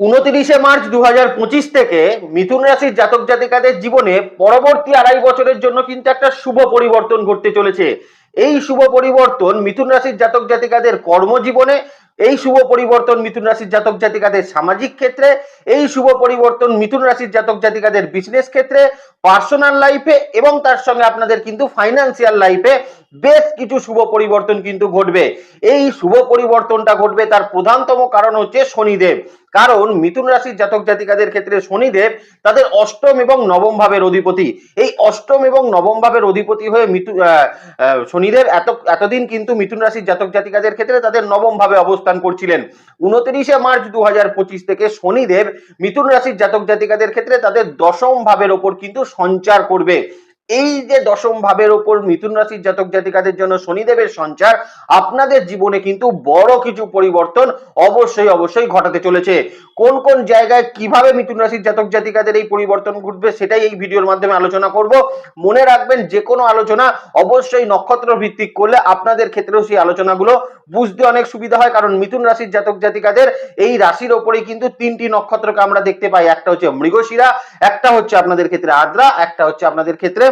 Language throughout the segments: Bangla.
উনত্রিশে মার্চ দু হাজার পঁচিশ থেকে মিথুন রাশির জাতক জাতিকাদের জীবনে পরবর্তী আড়াই বছরের জন্য কিন্তু একটা শুভ পরিবর্তন ঘটতে চলেছে। এই শুভ পরিবর্তন মিথুন রাশির জাতক জাতিকাদের কর্মজীবনে, এই শুভ পরিবর্তন মিথুন রাশির জাতক জাতিকাদের সামাজিক ক্ষেত্রে, এই শুভ পরিবর্তন মিথুন রাশির জাতক জাতিকাদের বিজনেস ক্ষেত্রে পার্সোনাল লাইফে এবং তার সঙ্গে আপনাদের কিন্তু ফাইন্যান্সিয়াল লাইফে বেশ কিছু শুভ পরিবর্তন কিন্তু ঘটবে। এই শুভ পরিবর্তনটা ঘটবে তার প্রধানতম কারণ হচ্ছে শনিদেব। কারণ মিথুন রাশির জাতক জাতিকাদের ক্ষেত্রে শনিদেব তাদের অষ্টম এবং নবম ভাবের অধিপতি। এই অষ্টম এবং নবম ভাবের অধিপতি হয়ে মিথু শনিদেব এত এতদিন কিন্তু মিথুন রাশির জাতক জাতিকাদের ক্ষেত্রে তাদের নবম ভাবে অবস্থান করছিলেন। উনত্রিশে মার্চ দু হাজার পঁচিশ থেকে শনিদেব মিথুন রাশির জাতক জাতিকাদের ক্ষেত্রে তাদের দশম ভাবের ওপর কিন্তু সঞ্চার করবে। এই যে দশম ভাবের ওপর মিথুন রাশির জাতক জাতিকাদের জন্য শনিদেবের সঞ্চার, আপনাদের জীবনে কিন্তু বড় কিছু পরিবর্তন অবশ্যই অবশ্যই ঘটাতে চলেছে। কোন কোন জায়গায় কীভাবে মিথুন রাশির জাতক জাতিকাদের এই পরিবর্তন ঘটবে সেটাই এই ভিডিওর মাধ্যমে আলোচনা করব। মনে রাখবেন, যে কোনো আলোচনা অবশ্যই নক্ষত্র ভিত্তিক করলে আপনাদের ক্ষেত্রেও সেই আলোচনাগুলো বুঝতে অনেক সুবিধা হয়, কারণ মিথুন রাশির জাতক জাতিকাদের এই রাশির ওপরেই কিন্তু তিনটি নক্ষত্রকে আমরা দেখতে পাই। একটা হচ্ছে মৃগশিরা, একটা হচ্ছে আপনাদের ক্ষেত্রে আদ্রা, একটা হচ্ছে আপনাদের ক্ষেত্রে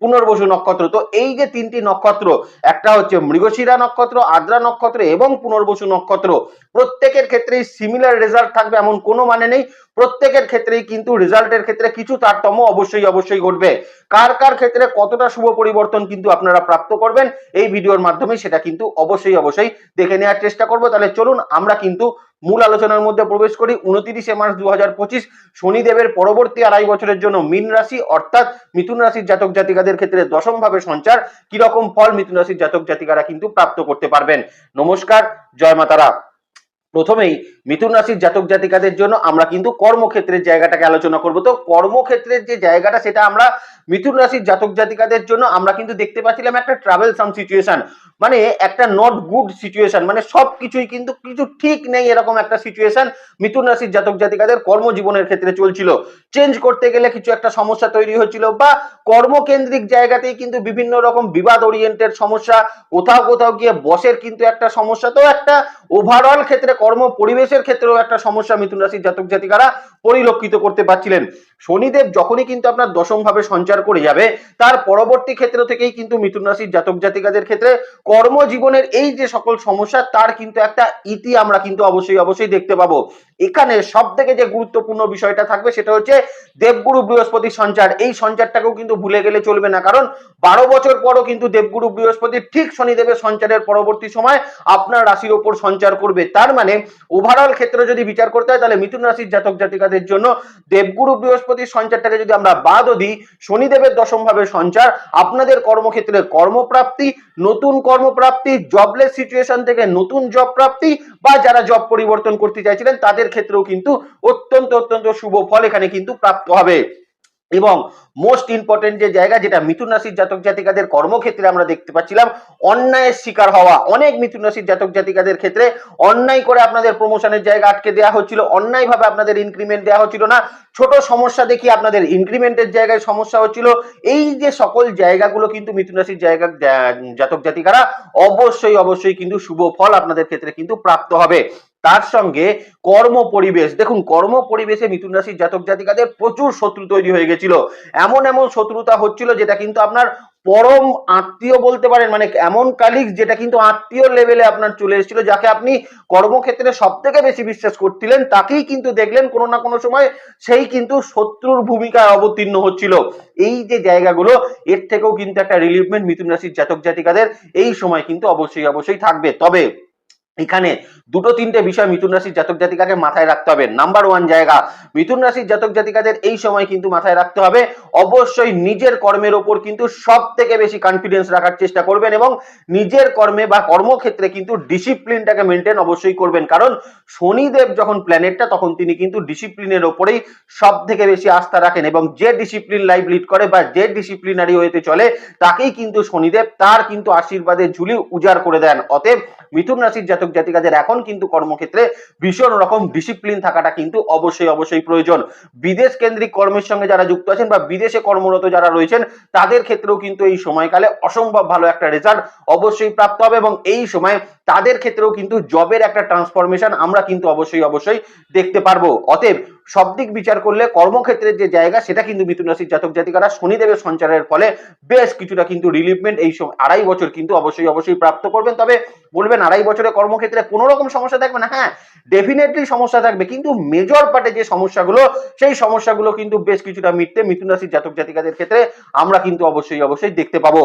পুনর্বসু নক্ষত্র। তো এই যে তিনটি নক্ষত্র, একটা হচ্ছে মৃগশিরা নক্ষত্র, আদ্রা নক্ষত্র এবং পুনর্বসু নক্ষত্র, প্রত্যেকের ক্ষেত্রেই সিমিলার রেজাল্ট থাকবে এমন কোনো মানে নেই। প্রত্যেকের ক্ষেত্রেই কিন্তু রেজাল্টের ক্ষেত্রে কিছু তারতম্য অবশ্যই অবশ্যই ঘটবে। কার কার ক্ষেত্রে কতটা শুভ পরিবর্তন কিন্তু আপনারা প্রাপ্ত করবেন, এই ভিডিওর মাধ্যমে সেটা কিন্তু অবশ্যই অবশ্যই দেখে নেওয়ার চেষ্টা করব। তাহলে চলুন, আমরা কিন্তু মূল আলোচনার মধ্যে প্রবেশ করি। উনত্রিশে মার্চ দু হাজার পঁচিশ, শনিদেবের পরবর্তী আড়াই বছরের জন্য মিন রাশি, অর্থাৎ মিথুন রাশির জাতক জাতিকাদের ক্ষেত্রে দশম ভাবে সঞ্চার। কীরকম ফল মিথুন রাশির জাতক জাতিকারা কিন্তু প্রাপ্ত করতে পারবেন? নমস্কার, জয় মাতারা। প্রথমেই মিথুন রাশির জাতক জাতিকাদের জন্য আমরা কিন্তু কর্মক্ষেত্রের জায়গাটাকে আলোচনা করব। তো কর্মক্ষেত্রের যে জায়গাটা, সেটা আমরা মিথুন রাশির জাতক জাতিকাদের জন্য আমরা কিন্তু দেখতে পাচ্ছিলাম একটা ট্রাভেল সাম সিচুয়েশন মানে একটা নট গুড সিচুয়েশন মানে সব কিছুই কিন্তু কিছু ঠিক নেই এরকম একটা সিচুয়েশন মিথুন রাশির জাতক জাতিকাদের কর্মজীবনের ক্ষেত্রে চলছিল। চেঞ্জ করতে গেলে কিছু একটা সমস্যা তৈরি হয়েছিল বা কর্মকেন্দ্রিক জায়গাতেই কিন্তু বিভিন্ন রকম বিবাদ ওরিয়েন্টেড সমস্যা, কোথাও কোথাও গিয়ে বসের কিন্তু একটা সমস্যা। তো একটা ওভারঅল ক্ষেত্রে কর্ম পরিবেশের ক্ষেত্রেও একটা সমস্যা মিথুন রাশির জাতক জাতিকারা পরিলক্ষিত করতে পারছিলেন। শনিদেব যখনই কিন্তু আপনার দশম ভাবে সঞ্চার করে যাবে, তার পরবর্তী ক্ষেত্র থেকেই কিন্তু মিথুন রাশির জাতক জাতিকাদের ক্ষেত্রে কর্মজীবনের এই যে সকল সমস্যা, তার কিন্তু একটা ইতি আমরা কিন্তু অবশ্যই অবশ্যই দেখতে পাবো। এখানে সব থেকে যে গুরুত্বপূর্ণ বিষয়টা থাকবে সেটা হচ্ছে দেবগুরু বৃহস্পতির সঞ্চার। এই সঞ্চারটাকেও কিন্তু ভুলে গেলে চলবে না, কারণ বারো বছর পরও কিন্তু দেবগুরু বৃহস্পতি ঠিক শনিদেবের সঞ্চারের পরবর্তী সময় আপনার রাশির ওপর সঞ্চার করবে। তার মানে ওভারঅল ক্ষেত্রে যদি বিচার করতে হয়, তাহলে মিথুন রাশির জাতক জাতিকাদের জন্য দেবগুরু বৃহস্পতির সঞ্চারটাকে যদি আমরা বাদও দিই, শনিদেবের দশম ভাবে সঞ্চার, আপনাদের কর্মক্ষেত্রে কর্মপ্রাপ্তি, নতুন কর্মপ্রাপ্তি জবলেস সিচুয়েশন থেকে নতুন জব প্রাপ্তি, বা যারা জব পরিবর্তন করতে চাইছিলেন, তাদের ক্ষেত্রেও কিন্তু অত্যন্ত অত্যন্ত শুভ ফল এখানে কিন্তু প্রাপ্ত হবে। এবং মোস্ট ইম্পর্টেন্ট যে জায়গা যেটা মিথুন রাশির জাতক জাতিকাদের কর্মক্ষেত্রে আমরা দেখতে পাচ্ছিলাম, অন্যায়ের শিকার হওয়া। অনেক মিথুন রাশির জাতক জাতিকাদের ক্ষেত্রে অন্যায় করে আপনাদের প্রমোশনের জায়গা আটকে দেওয়া হচ্ছিল অন্যায়ভাবে আপনাদের ইনক্রিমেন্ট দেওয়া হচ্ছিল না। ছোট সমস্যা দেখি আপনাদের ইনক্রিমেন্টের জায়গায় সমস্যা হচ্ছিল। এই যে সকল জায়গাগুলো কিন্তু মিথুন রাশির জায়গা জাতক জাতিকারা অবশ্যই অবশ্যই কিন্তু শুভ ফল আপনাদের ক্ষেত্রে কিন্তু প্রাপ্ত হবে। তার সঙ্গে কর্ম পরিবেশ। দেখুন, কর্ম পরিবেশে মিথুন রাশির জাতক জাতিকাদের প্রচুর শত্রু তৈরি হয়ে গেছিল। এমন এমন শত্রুতা হচ্ছিল যেটা কিন্তু আপনার পরম আত্মীয় বলতে পারেন মানে এমন কালিক যেটা কিন্তু আত্মীয় লেভেলে আপনার চলে এসেছিল, যাকে আপনি কর্মক্ষেত্রে সব থেকে বেশি বিশ্বাস করছিলেন, তাকেই কিন্তু দেখলেন কোনো না কোনো সময় সেই কিন্তু শত্রুর ভূমিকায় অবতীর্ণ হচ্ছিল। এই যে জায়গাগুলো, এর থেকেও কিন্তু একটা রিলিভমেন্ট মিথুন রাশির জাতক জাতিকাদের এই সময় কিন্তু অবশ্যই অবশ্যই থাকবে। তবে এখানে দুটো তিনটে বিষয় মিথুন রাশির জাতক জাতিকাকে মাথায় রাখতে হবে। নাম্বার ওয়ান জায়গা, মিথুন রাশির জাতক জাতিকাদের এই সময় কিন্তু মাথায় রাখতে হবে। অবশ্যই নিজের কর্মের ওপর কিন্তু সব থেকে বেশি কনফিডেন্স রাখার চেষ্টা করবেন এবং নিজের কর্মে বা কর্মক্ষেত্রে কিন্তু ডিসিপ্লিনটাকে মেনটেন অবশ্যই করবেন। কারণ শনিদেব যখন প্ল্যানেটটা তখন তিনি কিন্তু ডিসিপ্লিনের ওপরেই সব থেকে বেশি আস্থা রাখেন এবং যে ডিসিপ্লিন লাইফ লিড করে বা যে ডিসিপ্লিনারি হয়েতে চলে, তাকেই কিন্তু শনিদেব তার কিন্তু আশীর্বাদের ঝুলি উজাড় করে দেন। অতএব মিথুন রাশির জাতক জাতক জাতিকাদের এখন কিন্তু কর্মক্ষেত্রে ভীষণ রকম ডিসিপ্লিন থাকাটা কিন্তু অবশ্যই অবশ্যই প্রয়োজন। বিদেশ কেন্দ্রিক কর্মের সঙ্গে যারা যুক্ত আছেন বা বিদেশে কর্মরত যারা রয়েছেন, তাদের ক্ষেত্রেও কিন্তু এই সময়কালে অসম্ভব ভালো একটা রেজাল্ট অবশ্যই প্রাপ্ত হবে এবং এই সময় তাদের ক্ষেত্রেও কিন্তু জবের একটা ট্রান্সফরমেশন আমরা কিন্তু অবশ্যই অবশ্যই দেখতে পারব। অতএব সব দিক বিচার করলে কর্মক্ষেত্রের যে জায়গা, সেটা কিন্তু মিথুন রাশির জাতক জাতিকারা শনিদেবের সঞ্চারের ফলে বেশ কিছুটা কিন্তু রিলিফমেন্ট এই আড়াই বছর কিন্তু অবশ্যই অবশ্যই প্রাপ্ত করবেন। তবে বলবেন আড়াই বছরে কর্মক্ষেত্রে কোনো রকম সমস্যা থাকবে না? হ্যাঁ ডেফিনেটলি সমস্যা থাকবে। কিন্তু মেজর পার্টে যে সমস্যাগুলো, সেই সমস্যাগুলো কিন্তু বেশ কিছুটা মিটতে মিথুন রাশির জাতক জাতিকাদের ক্ষেত্রে আমরা কিন্তু অবশ্যই অবশ্যই দেখতে পাবো।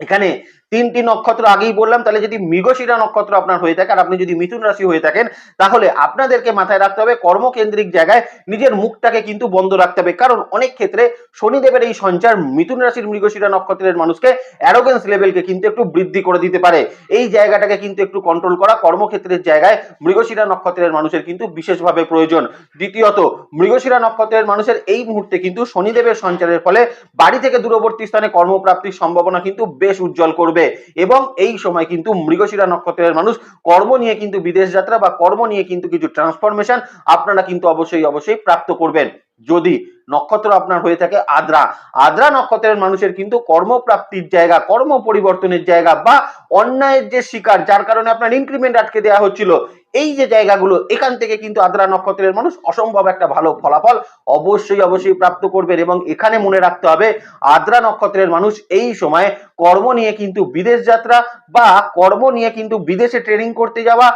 এখানে তিনটি নক্ষত্র আগেই বললাম, তাহলে যদি মৃগশিরা নক্ষত্র আপনার হয়ে থাকে আর আপনি যদি মিথুন রাশি হয়ে থাকেন, তাহলে আপনাদেরকে মাথায় রাখতে হবে কর্মকেন্দ্রিক জায়গায় নিজের মুখটাকে কিন্তু বন্ধ রাখতে হবে। কারণ অনেক ক্ষেত্রে শনিদেবের এই সঞ্চার মিথুন রাশির মৃগশিরা নক্ষত্রের মানুষকে অ্যারোগেন্স লেভেলকে কিন্তু একটু বৃদ্ধি করে দিতে পারে। এই জায়গাটাকে কিন্তু একটু কন্ট্রোল করা কর্মক্ষেত্রের জায়গায় মৃগশিরা নক্ষত্রের মানুষের কিন্তু বিশেষভাবে প্রয়োজন। দ্বিতীয়ত, মৃগশিরা নক্ষত্রের মানুষের এই মুহূর্তে কিন্তু শনিদেবের সঞ্চারের ফলে বাড়ি থেকে দূরবর্তী স্থানে কর্মপ্রাপ্তির সম্ভাবনা কিন্তু বেশ উজ্জ্বল করবে। এবং এই সময় কিন্তু মৃগশিরা নক্ষত্রের মানুষ কর্ম নিয়ে কিন্তু বিদেশ যাত্রা বা কর্ম নিয়ে কিন্তু কিছু ট্রান্সফরমেশন আপনারা কিন্তু অবশ্যই অবশ্যই প্রাপ্ত করবেন। যদি নক্ষত্র আপনার হয়ে থাকে আদ্রা আদ্রা নক্ষত্রের মানুষের কিন্তু কর্মপ্রাপ্তির জায়গা, কর্ম পরিবর্তনের জায়গা বা অন্যায়ের যে শিকার, যার কারণে আপনার ইনক্রিমেন্ট আটকে দেওয়া হচ্ছিল এই যে জায়গাগুলো, এখান থেকে কিন্তু আদ্রা নক্ষত্রের মানুষ অসম্ভব একটা ভালো ফলাফল অবশ্যই অবশ্যই প্রাপ্ত করবেন এবং এখানে মনে রাখতে হবে, আদ্রা নক্ষত্রের মানুষ এই সময় কর্ম নিয়ে কিন্তু বিদেশ যাত্রা বা কর্ম নিয়ে কিন্তু বিদেশে ট্রেনিং করতে যাওয়া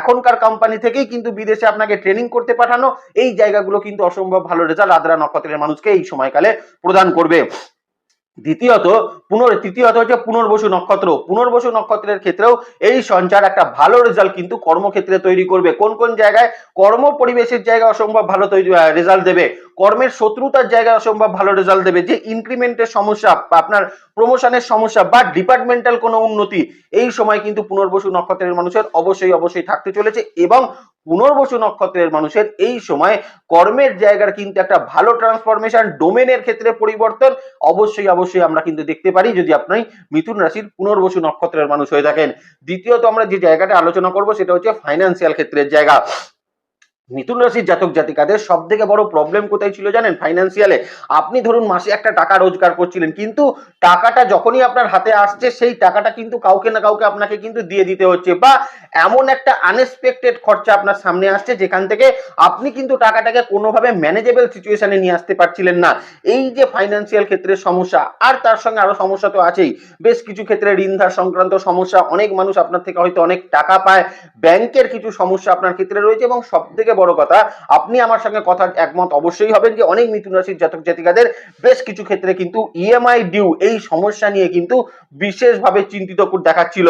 এখনকার কোম্পানি থেকেই কিন্তু বিদেশে আপনাকে ট্রেনিং করতে পাঠানো, এই জায়গাগুলো কিন্তু অসম্ভব ভালো রেজাল্ট আদ্রা নক্ষত্রের মানুষকে এই সময়কালে প্রদান করবে। দ্বিতীয়ত, পুনর, তৃতীয়ত হচ্ছে পুনর্বসু নক্ষত্র। পুনর্বসু নক্ষত্রের ক্ষেত্রেও এই সঞ্চার একটা ভালো রেজাল্ট কিন্তু কর্মক্ষেত্রে তৈরি করবে। কোন কোন জায়গায়? কর্ম পরিবেশের জায়গায় অসম্ভব ভালো তৈরি রেজাল্ট দেবে। কর্মের শত্রুতার জায়গায় অসম্ভব ভালো রেজাল্ট দেবে। যে ইনক্রিমেন্টের সমস্যা আপনার প্রমোশনের সমস্যা বা ডিপার্টমেন্টাল কোনো উন্নতি, এই সময় কিন্তু পুনর্বসু নক্ষত্রের মানুষের অবশ্যই অবশ্যই থাকতে চলেছে এবং পুনর্বসু নক্ষত্রের মানুষের এই সময় কর্মের জায়গার কিন্তু একটা ভালো ট্রান্সফরমেশন ডোমেনের ক্ষেত্রে পরিবর্তন অবশ্যই অবশ্যই আমরা কিন্তু দেখতে পারি যদি আপনি মিথুন রাশির পুনর্বসু নক্ষত্রের মানুষ হয়ে থাকেন। দ্বিতীয়ত আমরা যে জায়গাটা আলোচনা করব সেটা হচ্ছে ফাইন্যান্সিয়াল ক্ষেত্রের জায়গা। মিথুন রাশির জাতক জাতিকাদের সব থেকে বড় প্রবলেম কোথায় ছিল জানেন? ফাইন্যান্সিয়ালে আপনি ধরুন মাসে একটা টাকা রোজগার করছিলেন, কিন্তু টাকাটা যখনই আপনার হাতে আসছে, সেই টাকাটা কিন্তু কাউকে না কাউকে আপনাকে কিন্তু দিয়ে দিতে হচ্ছে বা এমন একটা আনএক্সপেক্টেড খরচা আপনার সামনে আসছে, যেখান থেকে আপনি কিন্তু টাকাটাকে কোনোভাবে ম্যানেজেবল সিচুয়েশনে নিয়ে আসতে পারছিলেন না। এই যে ফাইন্যান্সিয়াল ক্ষেত্রের সমস্যা, আর তার সঙ্গে আরও সমস্যা তো আছেই। বেশ কিছু ক্ষেত্রে ঋণ ধার সংক্রান্ত সমস্যা, অনেক মানুষ আপনার থেকে হয়তো অনেক টাকা পায়। ব্যাংকের কিছু সমস্যা আপনার ক্ষেত্রে রয়েছে এবং সব থেকে বড় কথা, আপনি আমার সঙ্গে কথা একমত অবশ্যই হবেন যে অনেক মিথুন রাশির জাতক জাতিকাদের বেশ কিছু ক্ষেত্রে কিন্তু ইএমআই ডিউ এই সমস্যা নিয়ে কিন্তু বিশেষভাবে চিন্তিত দেখাচ্ছিল।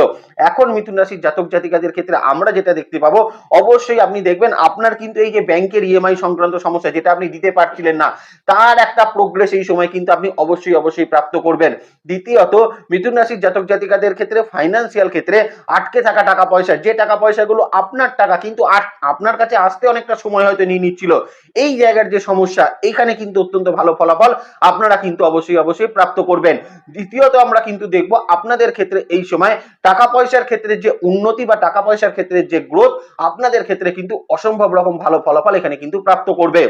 এখন মিথুন রাশির জাতক জাতিকাদের ক্ষেত্রে আমরা যেটা দেখতে পাবো, অবশ্যই আপনি দেখবেন আপনার কিন্তু এই যে ব্যাংকের ইএমআই সংক্রান্ত সমস্যা যেটা আপনি দিতে পারছিলেন না, তার একটা প্রোগ্রেস এই সময় কিন্তু আপনি অবশ্যই অবশ্যই প্রাপ্ত করবেন। দ্বিতীয়ত, মিথুন রাশির জাতক জাতিকাদের ক্ষেত্রে ফাইন্যান্সিয়াল ক্ষেত্রে আটকে থাকা টাকা পয়সা, যে টাকা পয়সাগুলো আপনার টাকা কিন্তু আপনার কাছে আসতে অনেকটা সময় হয়তো নিয়ে নিচ্ছিল। এই জায়গার যে সমস্যা, এখানে কিন্তু অত্যন্ত ভালো ফলাফল আপনারা কিন্তু অবশ্যই অবশ্যই প্রাপ্ত করবেন। দ্বিতীয়ত আমরা কিন্তু দেখব আপনাদের ক্ষেত্রে এই সময় টাকা পয়সার ক্ষেত্রে যে উন্নতি বা টাকা পয়সার ক্ষেত্রে যে গ্রোথ আপনাদের ক্ষেত্রে কিন্তু অসম্ভব রকম ভালো ফলাফল এখানে কিন্তু প্রাপ্ত করবে।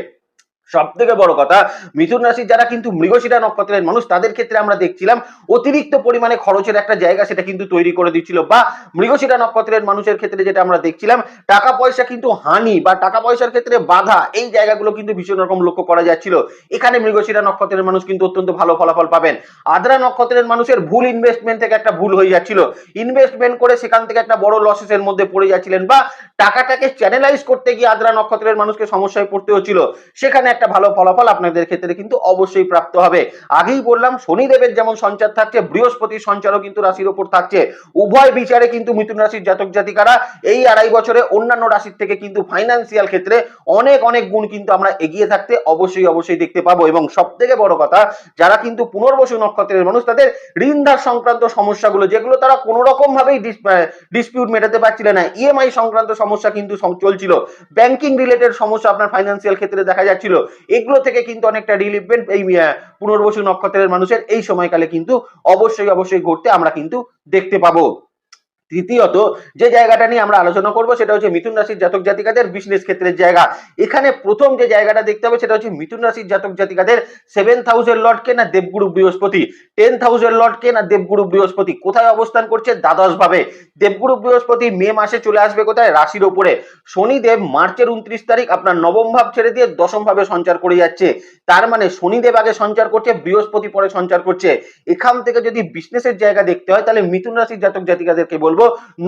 সব থেকে বড় কথা, মিথুন রাশির যারা কিন্তু মৃগশিরা নক্ষত্রের মানুষ, তাদের ক্ষেত্রে আমরা দেখছিলাম অতিরিক্ত পরিমাণে খরচের একটা জায়গা সেটা কিন্তু তৈরি করে দিচ্ছিল। বা মৃগশিরা নক্ষত্রের মানুষের ক্ষেত্রে যেটা আমরা দেখছিলাম, টাকা পয়সা কিন্তু হানি বা টাকা পয়সার ক্ষেত্রে বাধা, এই জায়গাগুলো কিন্তু ভীষণ রকম লক্ষ্য করা যাচ্ছিল। এখানে মৃগশিরা নক্ষত্রের মানুষ কিন্তু অত্যন্ত ভালো ফলাফল পাবেন। আদ্রা নক্ষত্রের মানুষের ভুল ইনভেস্টমেন্ট থেকে একটা ভুল হয়ে যাচ্ছিল। ইনভেস্টমেন্ট করে সেখান থেকে একটা বড় লসেসের মধ্যে পড়ে যাচ্ছিলেন বা টাকাটাকে চ্যানেলাইজ করতে গিয়ে আদ্রা নক্ষত্রের মানুষকে সমস্যায় পড়তে হচ্ছিল। সেখানে একটা ভালো ফলাফল আপনাদের ক্ষেত্রে কিন্তু অবশ্যই প্রাপ্ত হবে। আগেই বললাম, শনিদেবের যেমন সঞ্চার থাকছে, বৃহস্পতির সঞ্চারও কিন্তু রাশির ওপর থাকছে। উভয় বিচারে কিন্তু মিথুন রাশির জাতক জাতিকারা এই আড়াই বছরে অন্যান্য রাশির থেকে কিন্তু ফাইন্যান্সিয়াল ক্ষেত্রে অনেক অনেক গুণ কিন্তু আমরা এগিয়ে থাকতে অবশ্যই অবশ্যই দেখতে পাবো। এবং সব থেকে বড় কথা, যারা কিন্তু পুনর্বসু নক্ষত্রের মানুষ, তাদের ঋণ ধার সংক্রান্ত সমস্যাগুলো, যেগুলো তারা কোনো রকম ভাবেই ডিসপিউট মেটাতে পারছিলেন না। ইএমআই সংক্রান্ত সমস্যা কিন্তু চলছিল। ব্যাংকিং রিলেটেড সমস্যা আপনার ফাইন্যান্সিয়াল ক্ষেত্রে দেখা যাচ্ছিল। এগুলো থেকে কিন্তু অনেকটা রিলিফমেন্ট এই পুনর্বসু নক্ষত্রের মানুষের। এই সময়কালে কিন্তু অবশ্যই অবশ্যই ঘটতে আমরা কিন্তু দেখতে পাবো। তৃতীয়ত যে জায়গাটা নিয়ে আমরা আলোচনা করব সেটা হচ্ছে মিথুন রাশির জাতক জাতিকাদের বিজনেস ক্ষেত্রের জায়গা। এখানে প্রথম যে জায়গাটা দেখতে হবে সেটা হচ্ছে মিথুন রাশির জাতক জাতিকাদের সেভেন থাউজেন্ড লটকে না দেবগুরু বৃহস্পতি টেন থাউজেন্ড লটকে না দেবগুরু বৃহস্পতি, কোথায় অবস্থান করছে দ্বাদশ ভাবে দেবগুরু বৃহস্পতি মে মাসে চলে আসবে কোথায়? রাশির ওপরে। শনিদেব মার্চের উনত্রিশ তারিখ আপনার নবম ভাব ছেড়ে দিয়ে দশম ভাবে সঞ্চার করে যাচ্ছে। তার মানে শনিদেব আগে সঞ্চার করছে, বৃহস্পতি পরে সঞ্চার করছে। এখান থেকে যদি বিজনেসের জায়গা দেখতে হয়, তাহলে মিথুন রাশির জাতক জাতিকাদেরকে বলব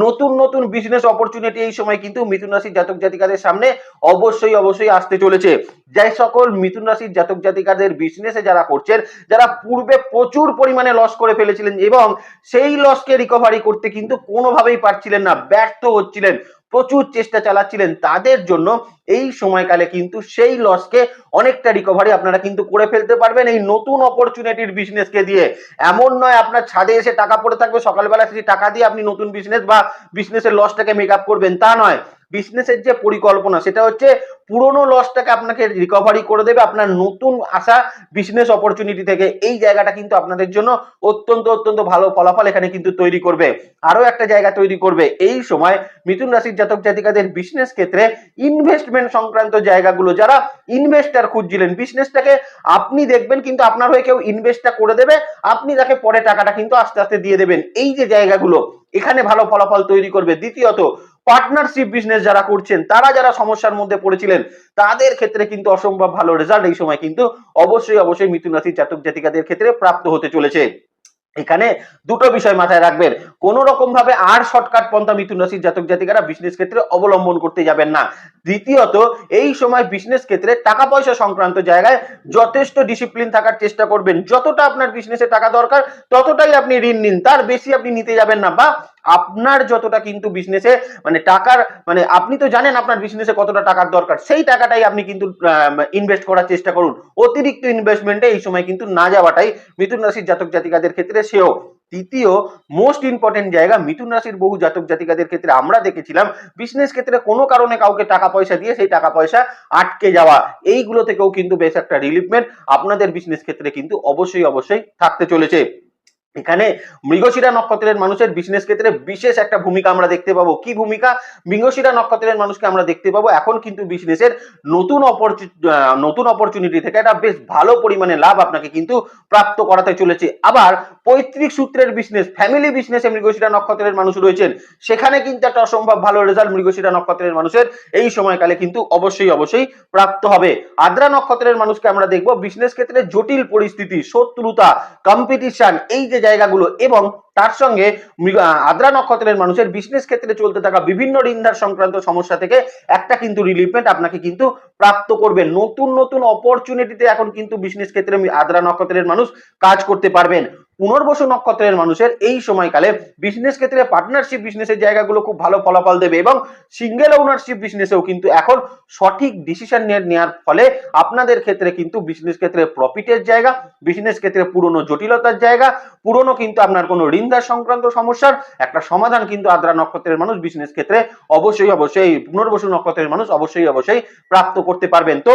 নতুন নতুন বিজনেস অপরচুনিটি এই সময় কিন্তু মিথুন রাশির জাতক জাতিকাদের সামনে অবশ্যই অবশ্যই আসতে চলেছে। যাই সকল মিথুন রাশির জাতক জাতিকাদের বিজনেসে যারা করছেন, যারা পূর্বে প্রচুর পরিমাণে লস করে ফেলেছিলেন এবং সেই লসকে রিকভারি করতে কিন্তু কোনোভাবেই পারছিলেন না, ব্যর্থ হচ্ছিলেন। প্রচুর চেষ্টা চালাচ্ছিলেন তাদের জন্য। এই সময়কালে কিন্তু সেই লসকে অনেকটা রিকভারি আপনারা কিন্তু করে ফেলতে পারবেন এই নতুন অপরচুনিটির বিজনেসকে দিয়ে। এমন নয় আপনার ছাদে এসে টাকা পড়ে থাকবে, সকালবেলা সেই টাকা দিয়ে আপনি নতুন বিজনেস বা বিজনেসের লসটাকে মেক আপ করবেন, তা নয়। বিজনেসের যে পরিকল্পনা, সেটা হচ্ছে পুরনো লসটাকে আপনাকে রিকভারি করে দেবে আপনার নতুন আসা বিজনেস অপরচুনিটি থেকে। এই জায়গাটা কিন্তু আপনাদের জন্য অত্যন্ত অত্যন্ত ভালো ফলাফল এখানে কিন্তু তৈরি করবে। আরও একটা জায়গা তৈরি করবে। এই সময় মিথুন রাশির জাতক জাতিকাদের বিজনেস ক্ষেত্রে ইনভেস্টমেন্ট সংক্রান্ত জায়গাগুলো, যারা ইনভেস্টার খুঁজছিলেন বিজনেসটাকে আপনি দেখবেন কিন্তু আপনার হয়ে কেউ ইনভেস্টটা করে দেবে, আপনি তাকে পরে টাকাটা কিন্তু আস্তে আস্তে দিয়ে দেবেন। এই যে জায়গাগুলো, এখানে ভালো ফলাফল তৈরি করবে। দ্বিতীয়ত পার্টনারশিপ বিজনেস যারা করছেন, তারা যারা সমস্যার মধ্যে পড়েছিলেন, তাদের ক্ষেত্রে কিন্তু অসম্ভব ভালো রেজাল্ট এই সময় কিন্তু অবশ্যই অবশ্যই মিথুন রাশির জাতক জাতিকাদের ক্ষেত্রে প্রাপ্ত হতে চলেছে। এখানে দুটো বিষয় মাথায় রাখবেন। কোন রকম ভাবে আর শর্টকাট পন্থা মিথুন রাশির জাতক জাতিকারা বিজনেস ক্ষেত্রে অবলম্বন করতে যাবেন না। দ্বিতীয়ত, এই সময় বিজনেস ক্ষেত্রে টাকা পয়সা সংক্রান্ত জায়গায় যথেষ্ট ডিসিপ্লিন থাকার চেষ্টা করবেন। যতটা আপনার বিজনেসে টাকা দরকার, ততটাই আপনি ঋণ নিন। তার বেশি আপনি নিতে যাবেন না বা আপনার যতটা কিন্তু বিজনেসে মানে টাকার মানে আপনি তো জানেন আপনার বিজনেসে কতটা টাকার দরকার, সেই টাকাটাই আপনি কিন্তু ইনভেস্ট করার চেষ্টা করুন। অতিরিক্ত ইনভেস্টমেন্টে এই সময় কিন্তু না যাওয়াটাই মিথুন রাশির জাতক জাতিকাদের ক্ষেত্রে সেও। তৃতীয় মোস্ট ইম্পর্টেন্ট জায়গা মিথুন রাশির বহু জাতক জাতিকাদের ক্ষেত্রে আমরা দেখেছিলাম বিজনেস ক্ষেত্রে কোনো কারণে কাউকে টাকা পয়সা দিয়ে সেই টাকা পয়সা আটকে যাওয়া, এইগুলো থেকেও কিন্তু বেশ একটা রিলিফমেন্ট আপনাদের বিজনেস ক্ষেত্রে কিন্তু অবশ্যই অবশ্যই থাকতে চলেছে। এখানে মৃগশিরা নক্ষত্রের মানুষের বিজনেস ক্ষেত্রে বিশেষ একটা ভূমিকা আমরা দেখতে পাবো। কি ভূমিকা? মৃগশিরা নক্ষত্রের মানুষকে আমরা দেখতে পাবো। এখন কিন্তু বিজনেসের নতুন অপরচু নতুন অপরচুনিটি থেকে একটা বেশ ভালো পরিমাণে লাভ আপনাকে কিন্তু প্রাপ্ত করাতে চলেছে। আবার পৈতৃক সূত্রের বিজনেস ফ্যামিলি বিজনেসে মৃগশিরা নক্ষত্রের মানুষ রয়েছেন। সেখানে কিন্তু একটা অসম্ভব ভালো রেজাল্ট মৃগশিরা নক্ষত্রের মানুষের এই সময়কালে কিন্তু অবশ্যই অবশ্যই প্রাপ্ত হবে। আদ্রা নক্ষত্রের মানুষকে আমরা দেখব। বিজনেস ক্ষেত্রে জটিল পরিস্থিতি, শত্রুতা কম্পিটিশন এই যে জায়গাগুলো এবং তার সঙ্গে আদ্রা নক্ষত্রের মানুষের বিজনেস ক্ষেত্রে চলতে থাকা বিভিন্ন ঋণধার সংক্রান্ত সমস্যা থেকে একটা কিন্তু রিলিফমেন্ট আপনাকে কিন্তু প্রাপ্ত করবে। নতুন নতুন অপরচুনিটিতে এখন কিন্তু বিজনেস ক্ষেত্রে আদ্রা নক্ষত্রের মানুষ কাজ করতে পারবেন। পুনর্বসু নক্ষত্রের মানুষের এই সময়কালে বিজনেস ক্ষেত্রে পার্টনারশিপ বিজনেসের জায়গাগুলো খুব ভালো ফলাফল দেবে এবং সিঙ্গেল ওনারশিপ বিজনেসেও কিন্তু এখন সঠিক ডিসিশন নেওয়ার ফলে আপনাদের ক্ষেত্রে কিন্তু বিজনেস ক্ষেত্রে প্রফিটের জায়গা বিজনেস ক্ষেত্রে পুরনো জটিলতার জায়গা, পুরনো কিন্তু আপনার কোনো ঋণদার সংক্রান্ত সমস্যার একটা সমাধান কিন্তু আদ্রা নক্ষত্রের মানুষ বিজনেস ক্ষেত্রে অবশ্যই অবশ্যই, পুনর্বসু নক্ষত্রের মানুষ অবশ্যই অবশ্যই প্রাপ্ত করতে পারবেন। তো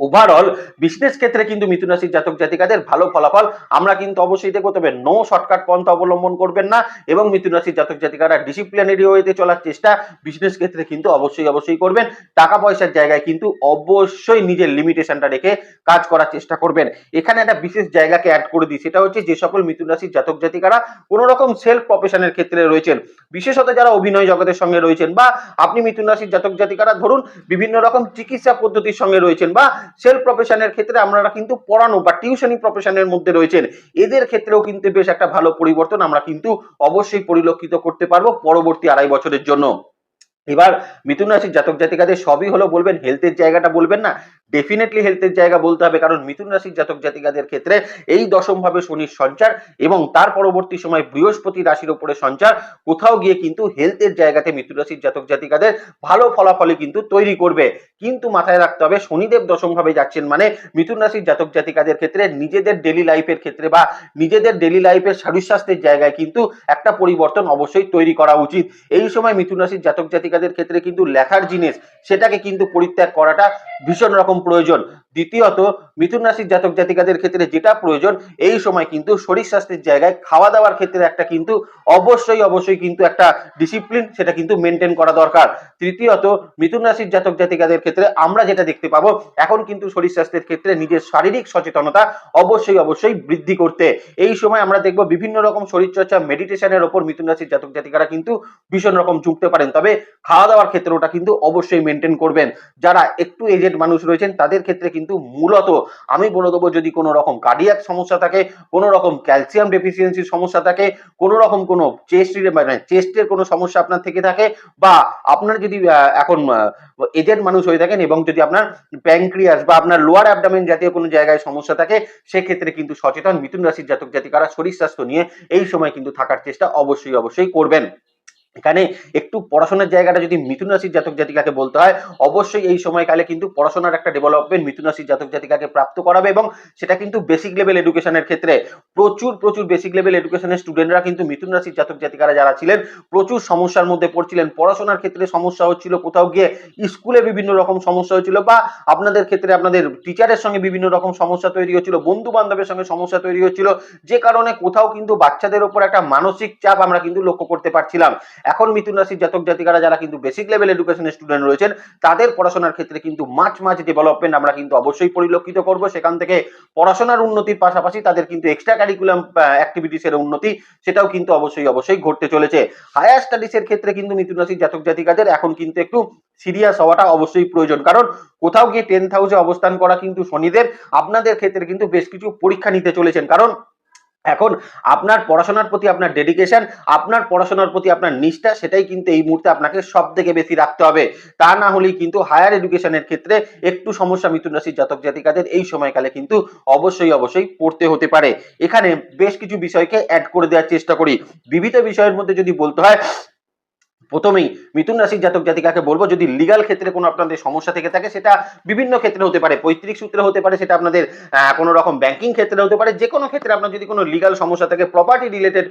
ওভারঅল বিজনেস ক্ষেত্রে কিন্তু মিথুন রাশির জাতক জাতিকাদের ভালো ফলাফল আমরা কিন্তু অবশ্যই দেখব। তবে নো শর্টকাট পন্থা অবলম্বন করবেন না এবং মিথুন রাশির জাতক জাতিকারা ডিসিপ্লিনারি ওয়েতে চলার চেষ্টা বিজনেস ক্ষেত্রে কিন্তু অবশ্যই অবশ্যই করবেন। টাকা পয়সার জায়গায় কিন্তু অবশ্যই নিজের লিমিটেশনটা রেখে কাজ করার চেষ্টা করবেন। এখানে একটা বিশেষ জায়গাকে অ্যাড করে দিই, সেটা হচ্ছে যে সকল মিথুন রাশির জাতক জাতিকারা কোনো রকম সেলফ প্রফেশনের ক্ষেত্রে রয়েছেন। বিশেষত যারা অভিনয় জগতের সঙ্গে রয়েছেন বা আপনি মিথুন রাশির জাতক জাতিকারা ধরুন বিভিন্ন রকম চিকিৎসা পদ্ধতির সঙ্গে রয়েছেন বা সেলফ প্রফেশনের ক্ষেত্রে আপনারা কিন্তু পড়ানো বা টিউশনি প্রফেশনের মধ্যে রয়েছেন। এদের ক্ষেত্রেও কিন্তু বেশ একটা ভালো পরিবর্তন আমরা কিন্তু অবশ্যই পরিলক্ষিত করতে পারব পরবর্তী আড়াই বছরের জন্য। এবার মিথুন রাশির জাতক জাতিকাদের সবই হলো বলবেন হেলথের জায়গাটা বলবেন না ডেফিনেটলি হেলথের জায়গা বলতে হবে, কারণ মিথুন রাশির জাতক জাতিকাদের ক্ষেত্রে এই দশম ভাবে শনির সঞ্চার এবং তার পরবর্তী সময় বৃহস্পতি রাশির উপরে সঞ্চার, কোথাও গিয়ে কিন্তু হেলথের জায়গাতে মিথুন রাশির জাতক জাতিকাদের ভালো ফলাফলই কিন্তু তৈরি করবে। কিন্তু মাথায় রাখতে হবে, শনিদেব দশম ভাবে যাচ্ছেন মানে মিথুন রাশির জাতক জাতিকাদের ক্ষেত্রে নিজেদের ডেলি লাইফের ক্ষেত্রে বা নিজেদের ডেলি লাইফের শরীর স্বাস্থ্যের জায়গায় কিন্তু একটা পরিবর্তন অবশ্যই তৈরি করা উচিত। এই সময় মিথুন রাশির জাতক জাতিকাদের ক্ষেত্রে কিন্তু লেখার জিনিস, সেটাকে কিন্তু পরিত্যাগ করাটা ভীষণ রকম প্রয়োজন। দ্বিতীয়ত, মিথুন রাশির জাতক জাতিকাদের ক্ষেত্রে যেটা প্রয়োজন, এই সময় কিন্তু শরীর স্বাস্থ্যের জায়গায় খাওয়া দাওয়ার ক্ষেত্রে একটা কিন্তু অবশ্যই অবশ্যই কিন্তু একটা ডিসিপ্লিন সেটা কিন্তু মেনটেন করা দরকার। তৃতীয়ত, মিথুন রাশির জাতক জাতিকাদের ক্ষেত্রে আমরা যেটা দেখতে পাবো, এখন কিন্তু শরীর স্বাস্থ্যের ক্ষেত্রে নিজের শারীরিক সচেতনতা অবশ্যই অবশ্যই বৃদ্ধি করতে। এই সময় আমরা দেখব বিভিন্ন রকম শরীরচর্চা মেডিটেশনের ওপর মিথুন রাশির জাতক জাতিকারা কিন্তু ভীষণ রকম ঝুঁকতে পারেন। তবে খাওয়া দাওয়ার ক্ষেত্রে ওটা কিন্তু অবশ্যই মেনটেন করবেন। যারা একটু এজেড মানুষ রয়েছেন, তাদের ক্ষেত্রে কিন্তু মূলত আমি বলে দেবো যদি কোনো রকম কার্ডিয়াক সমস্যা থাকে, কোনো রকম ক্যালসিয়াম ডেফিসিয়েন্সির সমস্যা থাকে, কোনো রকম কোনো চেস্ট মানে চেস্টের কোনো সমস্যা আপনার থেকে থাকে বা আপনার যদি এখন এজেন্ট মানুষ হয়ে থাকেন এবং যদি আপনার প্যাংক্রিয়াস বা আপনার লোয়ার অ্যাবডামেন জাতীয় কোনো জায়গায় সমস্যা থাকে, সেক্ষেত্রে কিন্তু সচেতন, মিথুন রাশির জাতক জাতিকারা শরীর স্বাস্থ্য নিয়ে এই সময় কিন্তু থাকার চেষ্টা অবশ্যই অবশ্যই করবেন। এখানে একটু পড়াশোনার জায়গাটা যদি মিথুন রাশির জাতক জাতিকাকে বলতে হয়, অবশ্যই এই সময়কালে কিন্তু পড়াশোনার একটা ডেভেলপমেন্ট মিথুন রাশির জাতক জাতিকাকে প্রাপ্ত করাবে এবং সেটা কিন্তু বেসিক লেভেল এডুকেশনের ক্ষেত্রে প্রচুর প্রচুর বেসিক লেভেল এডুকেশনের স্টুডেন্টরা কিন্তু মিথুন রাশির জাতক জাতিকারা যারা ছিলেন, প্রচুর সমস্যার মধ্যে পড়ছিলেন। পড়াশোনার ক্ষেত্রে সমস্যা হচ্ছিল, কোথাও গিয়ে স্কুলে বিভিন্ন রকম সমস্যা হচ্ছিল বা আপনাদের ক্ষেত্রে আপনাদের টিচারের সঙ্গে বিভিন্ন রকম সমস্যা তৈরি হচ্ছিল বন্ধু বান্ধবের সঙ্গে সমস্যা তৈরি হচ্ছিল, যে কারণে কোথাও কিন্তু বাচ্চাদের উপর একটা মানসিক চাপ আমরা কিন্তু লক্ষ্য করতে পারছিলাম। এখন মিথুন রাশির জাতক জাতিকারা যারা কিন্তু বেসিক লেভেল এডুকেশনের স্টুডেন্ট রয়েছেন, তাদের পড়াশোনার ক্ষেত্রে কিন্তু মাছ মাছ ডেভেলপমেন্ট আমরা কিন্তু অবশ্যই পরিলক্ষিত করব। সেখান থেকে পড়াশোনার উন্নতির পাশাপাশি তাদের কিন্তু এক্সট্রা কারিকুলাম অ্যাক্টিভিটিসের উন্নতি সেটাও কিন্তু অবশ্যই অবশ্যই ঘটতে চলেছে। হায়ার স্টাডিজের ক্ষেত্রে কিন্তু মিথুন রাশির জাতক জাতিকাদের এখন কিন্তু একটু সিরিয়াস হওয়াটা অবশ্যই প্রয়োজন। কারণ কোথাও গিয়ে টেন্থ হাউসে অবস্থান করা কিন্তু শনিদের আপনাদের ক্ষেত্রে কিন্তু বেশ কিছু পরীক্ষা নিতে চলেছেন। কারণ এখন আপনার পড়াশোনার প্রতি আপনার ডেডিকেশন আপনার পড়াশোনার প্রতি আপনার নিষ্ঠা, সেটাই কিন্তু এই মুহূর্তে আপনাকে সব থেকে বেশি রাখতে হবে। তা না হলেই কিন্তু হায়ার এডুকেশনের ক্ষেত্রে একটু সমস্যা মিথুন রাশির জাতক জাতিকাদের এই সময়কালে কিন্তু অবশ্যই অবশ্যই পড়তে হতে পারে। এখানে বেশ কিছু বিষয়কে অ্যাড করে দেওয়ার চেষ্টা করি। বিভিন্ন বিষয়ের মধ্যে যদি বলতে হয় প্রথমেই মিথুন রাশির জাতক জাতিকাকে বলব, যদি লিগাল ক্ষেত্রে কোনো আপনাদের সমস্যা থেকে থাকে, সেটা বিভিন্ন ক্ষেত্রে হতে পারে, পৈতৃক সূত্রে হতে পারে, সেটা আপনাদের কোনো রকম ব্যাংকিং ক্ষেত্রে হতে পারে, যে কোনো ক্ষেত্রে আপনার যদি কোনো লিগাল সমস্যা থাকে প্রপার্টি রিলেটেড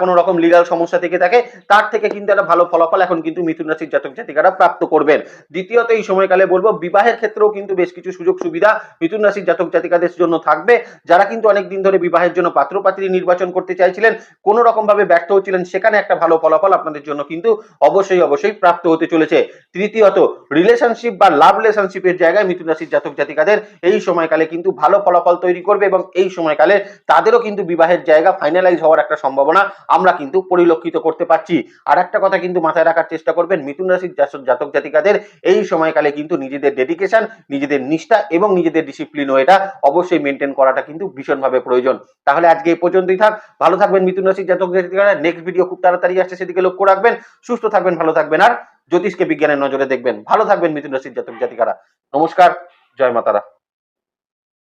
কোনো রকম লিগাল সমস্যা থেকে থাকে, তার থেকে কিন্তু একটা ভালো ফলাফল এখন কিন্তু মিথুন রাশির জাতক জাতিকারা প্রাপ্ত করবেন। দ্বিতীয়ত এই সময়কালে বলব, বিবাহের ক্ষেত্রেও কিন্তু বেশ কিছু সুযোগ সুবিধা মিথুন রাশির জাতক জাতিকাদের জন্য থাকবে। যারা কিন্তু অনেক দিন ধরে বিবাহের জন্য পাত্রপাত্রী নির্বাচন করতে চাইছিলেন, কোনো রকম ভাবে ব্যর্থ হচ্ছিলেন, সেখানে একটা ভালো ফলাফল আপনাদের জন্য কিন্তু অবশ্যই অবশ্যই প্রাপ্ত হতে চলেছে। তৃতীয়ত রিলেশনশিপ বা লাভ রিলেশনশিপের জায়গায় মিথুন রাশির জাতক জাতিকাদের এই সময়কালে কিন্তু ভালো ফলাফল তৈরি করবে এবং এই সময়কালে তাদেরও কিন্তু বিবাহের জায়গা ফাইনালাইজ হওয়ার একটা সম্ভাবনা আমরা কিন্তু পরিলক্ষিত করতে পারছি। আর একটা কথা কিন্তু মাথায় রাখার চেষ্টা করবেন, মিথুন রাশির জাতক- জাতক জাতিকাদের এই সময়কালে কিন্তু নিজেদের ডেডিকেশন নিজেদের নিষ্ঠা এবং নিজেদের ডিসিপ্লিনও এটা অবশ্যই মেনটেন করাটা কিন্তু ভীষণভাবে প্রয়োজন। তাহলে আজকে এই পর্যন্তই থাক। ভালো থাকবেন মিথুন রাশির জাতক জাতিকারা। নেক্সট ভিডিও খুব তাড়াতাড়ি আসছে, সেদিকে লক্ষ্য রাখবেন। সুস্থ থাকবেন, ভালো থাকবেন আর জ্যোতিষকে বিজ্ঞানের নজরে দেখবেন। ভালো থাকবেন মিথুন রাশির জাতক জাতিকারা। নমস্কার, জয় মাতারা।